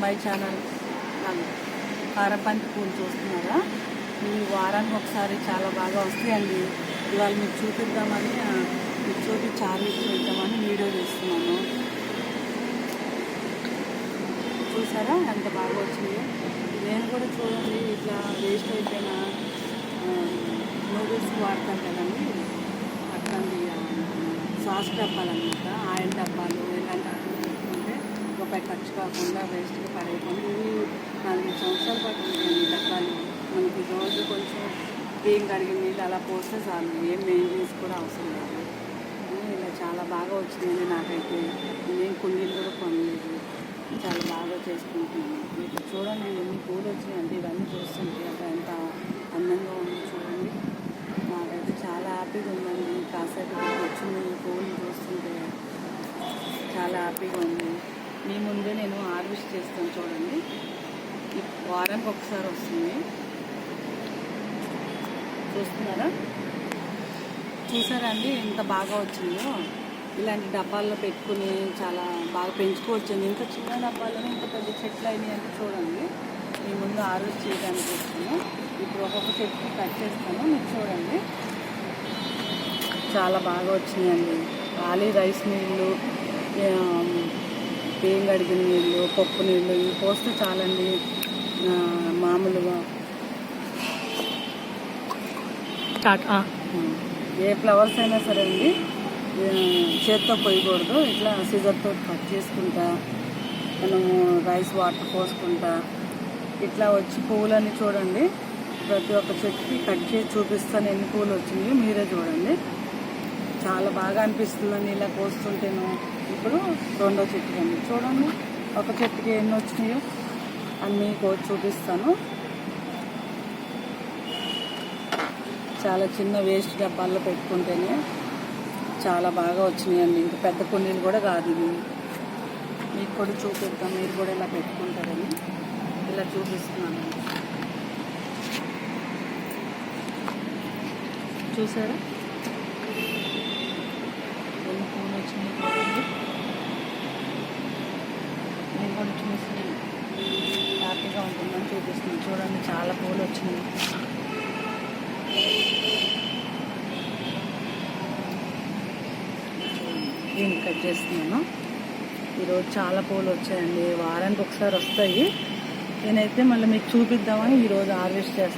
My channel కారపంతి పూలు చూస్తున్నారా? ఇవి వారానికి ఒకసారి చాలా బాగా వస్తాయండి. ఇవాళ మీకు చూపిద్దామని ఆ, మీకు చూపించి ఆర్వికి వీడియో చేస్తున్నాను చూసారా? ఎంత బాగా వచ్చింది. నేను కూడా చూడండి ఇట్లా వేస్ట్ అయిపోయిన నూడిల్స్ వాడతాను కదండి. అట్లాంటి సాస్ డబ్బాలు అనమాట ఆయిల్ డబ్బాలు ఇలాంటి రూపాయి ఖర్చు కాకుండా వేస్ట్గా పడేయకుండా నాలుగు సంవత్సరాల పాటు ఉంటాయి ఈ డబ్బాలు. మనకి రోజు కొంచెం బియ్యం కడిగిన నీళ్ళు అలా పోస్తే చాలు. ఏం మెయింటెనెన్స్ కూడా అవసరం లేదు. ఇలా చాలా బాగా వచ్చిందండి నాకైతే. నేను కుండీలు కూడా కొనలేదు. చాలా బాగా చేసుకుంటున్నాను. మీకు చూడండి ఎన్ని పూలు వచ్చినాయంటే ఇవన్నీ చూస్తుంటే అక్కడ ఎంత అందంగా ఉంది చూడండి. నాకైతే చాలా హ్యాపీగా ఉందండి. కాసేపు వచ్చిన పూలు చూస్తుంటే చాలా హ్యాపీగా ఉంది. మీ ముందే నేను హార్వెస్ట్ చేస్తాను చూడండి. వారానికి ఒకసారి వస్తుంది. చూస్తున్నారా? చూసారా అండి? ఎంత బాగా వచ్చిందో. ఇలాంటి డబ్బాల్లో పెట్టుకుని చాలా బాగా పెంచుకోవచ్చండి. ఇంత చిన్న డబ్బాల్లోనే ఇంత పెద్ద చెట్లు అయినాయి అంటే చూడండి. మీ ముందు హార్వెస్ట్ చేయడానికి వస్తాను ఇప్పుడు ఒక్కొక్క చెట్టు కట్ చేస్తాను. మీరు చూడండి. చాలా బాగా వచ్చినాయండి. ఖాళీ రైస్ మిల్లు బియ్యం కడిగిన నీళ్ళు పప్పు నీళ్ళు ఇవి పోస్తే చాలండి. మామూలుగా. ఏ ఫ్లవర్స్ అయినా సరే అండి చేత్తో పోయకూడదు. ఇట్లా సిజర్తో కట్ చేసుకుంటా మనము రైస్ వాటర్ పోసుకుంటా. ఇట్లా వచ్చి పువ్వులన్నీ చూడండి. ప్రతి ఒక్క చెట్టుకి కట్ చేసి చూపిస్తాను ఎన్ని పువ్వులు వచ్చినాయి మీరే చూడండి. చాలా బాగా అనిపిస్తుందండి ఇలా కోస్తుంటేను. ఇప్పుడు రెండో చెట్టుకి అండి. చూడండి ఒక చెట్టుకి ఎన్ని వచ్చినాయో అన్నీ కోసి చూపిస్తాను. చాలా చిన్న వేస్ట్ డబ్బాల్లో పెట్టుకుంటేనే చాలా బాగా వచ్చినాయండి. ఇంకా పెద్ద కుండీలు కూడా కాదు ఇవి. మీకు కూడా చూపిద్దాం మీరు కూడా ఇలా పెట్టుకుంటారని. ఇలా చూపిస్తున్నాను. చూసారా? చూడండి నేను కూడా చూసి హ్యాపీగా ఉంటుందని చూపిస్తున్నాను చూడండి చాలా పూలు వచ్చింది దీన్ని కట్ చేస్తున్నాను ఈరోజు చాలా పూలు వచ్చాయండి వారానికి ఒకసారి వస్తాయి నేనైతే మళ్ళీ మీకు చూపిద్దామని ఈరోజు హార్వెస్ట్ చేస్తాను